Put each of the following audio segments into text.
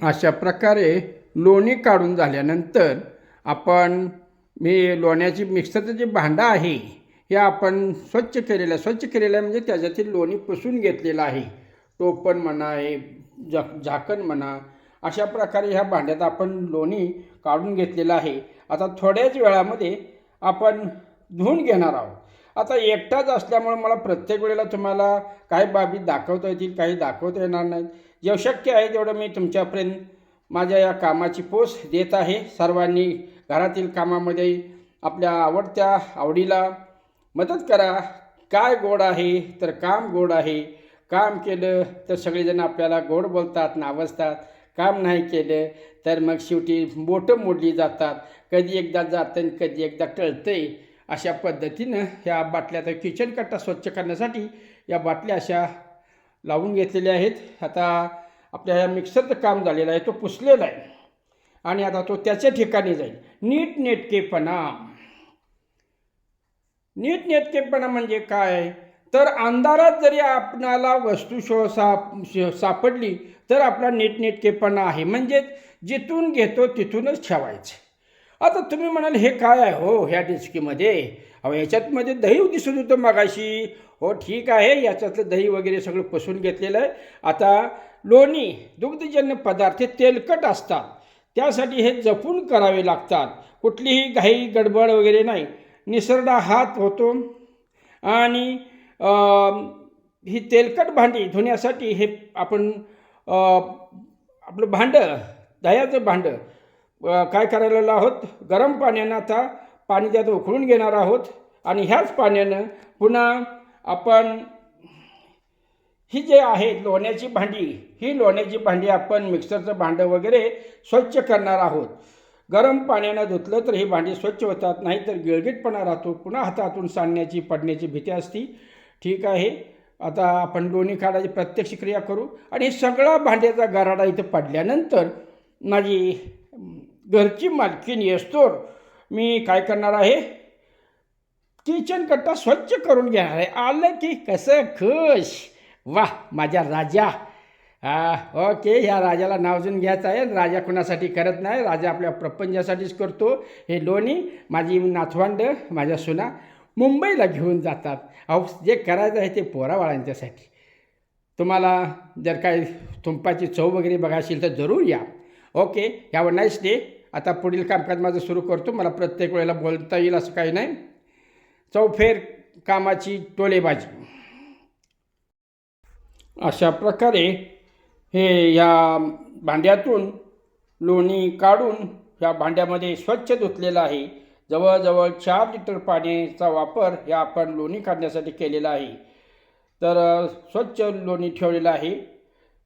अशा प्रकारे लोणी काढून झाल्यानंतर आपण मी लोण्याची मिक्सरचं जे भांडं आहे हे आपण स्वच्छ केलेलं आहे स्वच्छ केलेलं आहे म्हणजे त्याच्यातील लोणी पुसून घेतलेलं आहे. टोपण म्हणा हे झा झाकण म्हणा अशा प्रकारे ह्या भांड्यात आपण लोणी काढून घेतलेलं आहे. आता थोड्याच वेळामध्ये आपण धुवून घेणार आहोत. आता एकटाच असल्यामुळे मला प्रत्येक वेळेला तुम्हाला काही बाबी दाखवता येतील काही दाखवता येणार नाहीत. जेव शक्य आहे तेवढं मी तुमच्यापर्यंत माझ्या या कामाची पोच देत आहे. सर्वांनी घरातील कामामध्ये आपल्या आवडत्या आवडीला मदत करा. काय गोड आहे तर काम गोड आहे. काम केलं तर सगळेजण आपल्याला गोड बोलतात नावजतात. काम नाही केलं तर मग शेवटी बोटं मोडली जातात. कधी एकदा जातं आणि कधी एकदा टळतंय अशा पद्धतीनं ह्या बाटल्या तर किचन कट्टा स्वच्छ करण्यासाठी या बाटल्या अशा लावून घेतलेले आहेत. आता आपल्या ह्या मिक्सरचं काम झालेलं आहे. तो पुसलेला आहे. आणि आता तो त्याच्या ठिकाणी जाईल. नीटनेटकेपणा. नीटनेटकेपणा म्हणजे काय? तर अंधारात जरी आपणाला वस्तू शो साप श- सापडली तर आपला नीटनेटकेपणा आहे. म्हणजे जिथून घेतो तिथूनच ठेवायचं. आता तुम्ही म्हणाल हे काय आहे? हो ह्या डिस्कीमध्ये. अहो याच्यातमध्ये दही दिसत होतं मगाशी. हो ठीक आहे. याच्यातलं दही वगैरे सगळं पसून घेतलेलं आहे. आता लोणी दुग्धजन्य पदार्थ हे तेलकट असतात. त्यासाठी हे जपून करावे लागतात. कुठलीही घाई गडबड वगैरे नाही. निसरडा हात होतो. आणि ही तेलकट भांडी धुण्यासाठी हे आपण आपलं भांडं दह्याचं भांडं काय करायला आहोत? गरम पाण्यानं आता पाणी त्यात उकळून घेणार आहोत. आणि ह्याच पाण्यानं पुन्हा आपण ही जे आहे लोण्याची भांडी ही लोण्याची भांडी आपण मिक्सरचं भांडं वगैरे स्वच्छ करणार आहोत. गरम पाण्यानं धुतलं तर ही भांडी स्वच्छ होतात नाहीतर गिळगिटपणा राहतो पुन्हा हातातून सांडण्याची पडण्याची भीती असती. ठीक आहे. आता आपण लोणी काढायची प्रत्यक्ष क्रिया करू. आणि सगळा भांड्याचा गराडा इथं पडल्यानंतर माझी घरची मालकीन येस्तोर मी काय करणार आहे? किचन कट्टा स्वच्छ करून घेणार आहे. आलं की कसं खुश. वा माझ्या राजा. हा ओके ह्या राजाला नावजून घ्यायचं आहे. राजा कुणासाठी करत नाही? राजा आपल्या प्रपंचासाठीच करतो. हे लोणी माझी नाथवांड माझ्या सुना मुंबईला घेऊन जातात. अहो जे करायचं आहे ते पोरावाळांच्यासाठी तुम्हाला जर काही तुंपाची चव वगैरे बघायशील तर जरूर या. Okay have a nice day आता पुढील कामकाज माझं सुरू करतो. मला प्रत्येक वेळेला बोलता येईल असं काही नाही. चौफेर कामाची टोलेबाजी. अशा प्रकारे हे या भांड्यातून लोणी काढून ह्या भांड्यामध्ये स्वच्छ धुतलेलं आहे. जवळजवळ चार लिटर पाण्याचा वापर ह्या आपण लोणी काढण्यासाठी केलेला आहे. तर स्वच्छ लोणी ठेवलेलं आहे.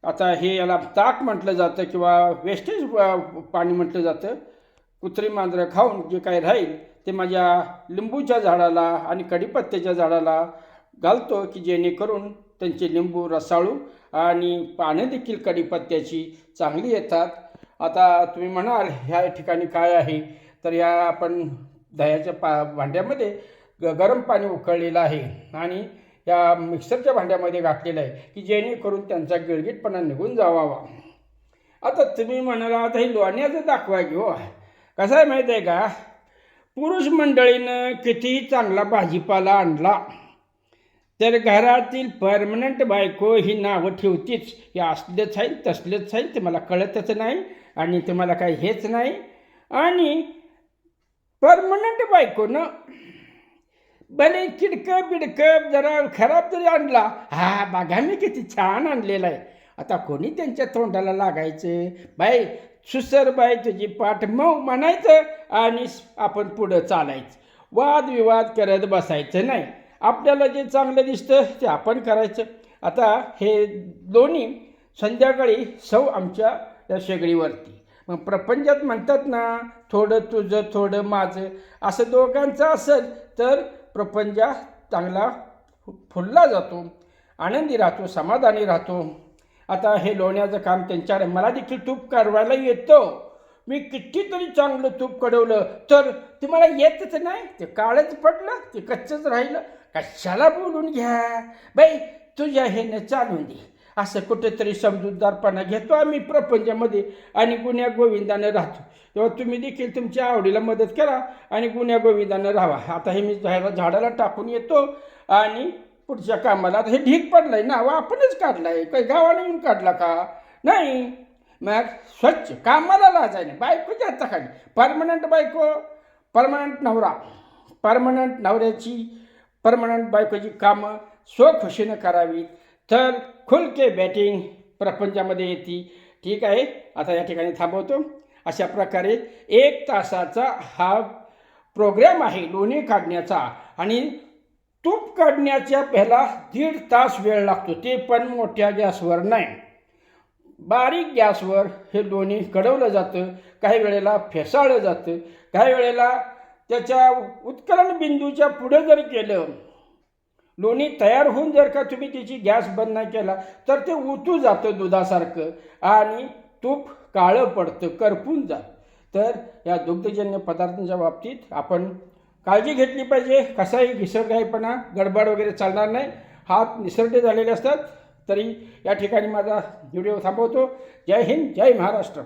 आता हे याला ताक म्हटलं जातं किंवा वेस्टेज पाणी म्हटलं जातं. कुत्री मांजरं खाऊन जे काही राहील ते माझ्या लिंबूच्या झाडाला आणि कढीपत्त्याच्या झाडाला घालतो की जेणेकरून त्यांचे लिंबू रसाळू आणि पानं देखील कढीपत्त्याची चांगली येतात. आता तुम्ही म्हणाल ह्या ठिकाणी काय आहे? तर या आपण दह्याच्या पा भांड्यामध्ये ग गरम पाणी उकळलेलं आहे आणि या मिक्सरच्या भांड्यामध्ये घातलेलं आहे की जेणेकरून त्यांचा गिळगिटपणा निघून जावावा. आता तुम्ही म्हणाला आता हे लोण्याचं दाखवा घेऊ हो. कसं आहे माहीत आहे का? पुरुष मंडळीनं कितीही चांगला भाजीपाला आणला तर घरातील परमनंट बायको ही नावं ठेवतीच. हे असलेच आहे तसलेच आहे ते मला कळतच नाही आणि तुम्हाला काही हेच नाही. आणि परमनंट बायकोनं भले किडकं बिडकं जरा खराब जरी आणला हा बघा मी किती छान आणलेला आहे. आता कोणी त्यांच्या तोंडाला लागायचं? बाई सुसरबाई तुझी पाठ मऊ म्हणायचं आणि आपण पुढं चालायचं. वादविवाद करत बसायचं नाही. आपल्याला जे चांगलं दिसतं ते आपण करायचं. आता हे दोन्ही संध्याकाळी सौ आमच्या या शेगडीवरती. मग प्रपंचात म्हणतात ना थोडं तुझं थोडं माझं असं दोघांचं असेल तर प्रपंच चांगला फुलला जातो. आनंदी राहतो समाधानी राहतो. आता हे लोण्याचं काम त्यांच्याकडे मला देखील तूप काढवायला येतो. मी कितीतरी चांगलं तूप कडवलं तर ते मला येतच नाही. ते काळच पडलं ते कच्चंच राहिलं. कशाला बोलून घ्या? बाई तुझ्या हेनं चालून दे. असं कुठेतरी समजूतदारपणा घेतो आम्ही प्रपंचामध्ये आणि गुन्ह्या गोविंदानं राहतो. तेव्हा तुम्ही देखील तुमच्या आवडीला मदत करा आणि गुन्ह्या गोविंदानं राहा. आता हे मी झाडाला टाकून येतो आणि पुढच्या कामाला. हे ढीक पडलंय ना वा आपणच काढलाय. काही गावाने येऊन काढला का? नाही. मग स्वच्छ कामाला लाजायने बायकोच्या हाताखाली परमनंट बायको परमनंट नवरा. परमनंट नवऱ्याची परमनंट बायकोची कामं स्वखुशीनं करावी तर खुलके बॅटिंग प्रपंचामध्ये येते. ठीक आहे? आता या ठिकाणी थांबवतो. अशा प्रकारे एक तासाचा हा प्रोग्रॅम आहे लोणी काढण्याचा. आणि तूप काढण्याच्या पहिला दीड तास वेळ लागतो. ते पण मोठ्या गॅसवर नाही. बारीक गॅसवर हे लोणी कडवलं जातं. काही वेळेला फेसाळलं जातं. काही वेळेला त्याच्या उत्कलन बिंदूच्या पुढं जर केलं लोणी तयार होऊन जर का तुम्ही त्याची गॅस बंद नाही केला तर ते उतू जातं दुधासारखं आणि तूप काळं पडतं करपून जात. तर या दुग्धजन्य पदार्थांच्या बाबतीत आपण काळजी घेतली पाहिजे. कसाही घिसरगाईपणा गडबड वगैरे चालणार नाही. हात निसरडे झालेले असतात. तरी या ठिकाणी माझा व्हिडिओ थांबवतो. जय हिंद जय महाराष्ट्र.